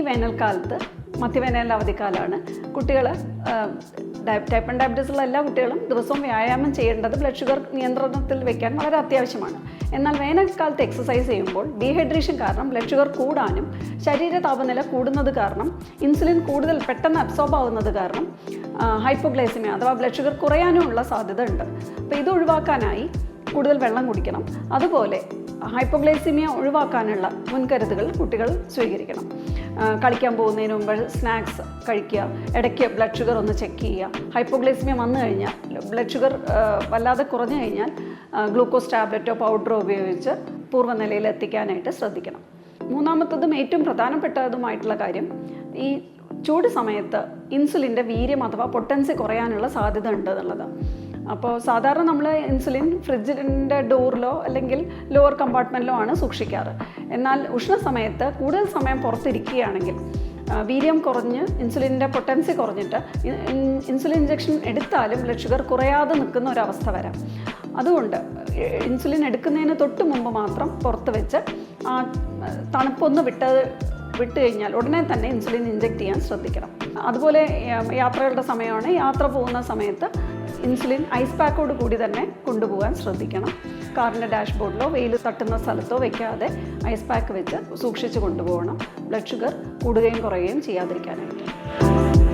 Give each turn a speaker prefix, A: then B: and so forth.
A: വേനൽക്കാലത്ത് മധ്യവേനൽ അവധിക്കാലമാണ് കുട്ടികൾ type and ഡയബറ്റീസുള്ള എല്ലാ കുട്ടികളും ദിവസവും വ്യായാമം ചെയ്യേണ്ടത് ബ്ലഡ് ഷുഗർ നിയന്ത്രണത്തിൽ വെക്കാൻ വളരെ അത്യാവശ്യമാണ്. എന്നാൽ വേനൽക്കാലത്ത് എക്സസൈസ് ചെയ്യുമ്പോൾ ഡീഹൈഡ്രേഷൻ കാരണം ബ്ലഡ് ഷുഗർ കൂടാനും ശരീര താപനില കൂടുന്നത് കാരണം ഇൻസുലിൻ കൂടുതൽ പെട്ടെന്ന് അബ്സോർബ് ആവുന്നത് കാരണം ഹൈപ്പോഗ്ലൈസിമിയ അഥവാ ബ്ലഡ് ഷുഗർ കുറയാനുമുള്ള സാധ്യത ഉണ്ട് അപ്പോൾ ഇത് ഒഴിവാക്കാനായി കൂടുതൽ വെള്ളം കുടിക്കണം. അതുപോലെ ഹൈപ്പോഗ്ലൈസിമിയ ഒഴിവാക്കാനുള്ള മുൻകരുതുകൾ കുട്ടികൾ സ്വീകരിക്കണം. കളിക്കാൻ പോകുന്നതിന് മുമ്പ് സ്നാക്സ് കഴിക്കുക ഇടയ്ക്ക് ബ്ലഡ് ഷുഗർ ഒന്ന് ചെക്ക് ചെയ്യുക. ഹൈപ്പോഗ്ലൈസിമിയ വന്നു കഴിഞ്ഞാൽ ബ്ലഡ് ഷുഗർ വല്ലാതെ കുറഞ്ഞു കഴിഞ്ഞാൽ ഗ്ലൂക്കോസ് ടാബ്ലറ്റോ പൗഡറോ ഉപയോഗിച്ച് പൂർവനിലയിൽ എത്തിക്കാനായിട്ട് ശ്രദ്ധിക്കണം. മൂന്നാമത്തതും ഏറ്റവും പ്രധാനപ്പെട്ടതുമായിട്ടുള്ള കാര്യം ഈ ചൂട് സമയത്ത് ഇൻസുലിന്റെ വീര്യം അഥവാ പൊട്ടൻസി കുറയാനുള്ള സാധ്യത ഉണ്ട് എന്നുള്ളതാണ്. അപ്പോൾ സാധാരണ നമ്മൾ ഇൻസുലിൻ ഫ്രിഡ്ജിന്റെ ഡോറിലോ അല്ലെങ്കിൽ ലോവർ കമ്പാർട്ട്മെന്റിലോ ആണ് സൂക്ഷിക്കാറ്. എന്നാൽ ഉഷ്ണ സമയത്ത് കൂടുതൽ സമയം പുറത്തിരിക്കുകയാണെങ്കിൽ വീര്യം കുറഞ്ഞ് ഇൻസുലിന്റെ പൊട്ടൻസി കുറഞ്ഞിട്ട് ഇൻസുലിൻ ഇഞ്ചക്ഷൻ എടുത്താലും ബ്ലഡ് ഷുഗർ കുറയാതെ നിൽക്കുന്ന ഒരവസ്ഥ വരാം. അതുകൊണ്ട് ഇൻസുലിൻ എടുക്കുന്നതിന് തൊട്ട് മുമ്പ് മാത്രം പുറത്ത് വെച്ച് ആ തണുപ്പൊന്ന് വിട്ടത് വിട്ട് കഴിഞ്ഞാൽ ഉടനെ തന്നെ ഇൻസുലിൻ ഇഞ്ചക്ട് ചെയ്യാൻ ശ്രദ്ധിക്കണം. അതുപോലെ യാത്രകളുടെ സമയമാണ്. യാത്ര പോകുന്ന സമയത്ത് ഇൻസുലിൻ ഐസ് പാക്കോട് കൂടി തന്നെ കൊണ്ടുപോകാൻ ശ്രദ്ധിക്കണം. കാറിന്റെ ഡാഷ്ബോർഡിലോ വെയിൽ തട്ടുന്ന സ്ഥലത്തോ വെക്കാതെ ഐസ് പാക്ക് വെച്ച് സൂക്ഷിച്ച് കൊണ്ടുപോകണം. ബ്ലഡ് ഷുഗർ കൂടുകയും കുറയുകയും ചെയ്യാതിരിക്കാനായിട്ട്.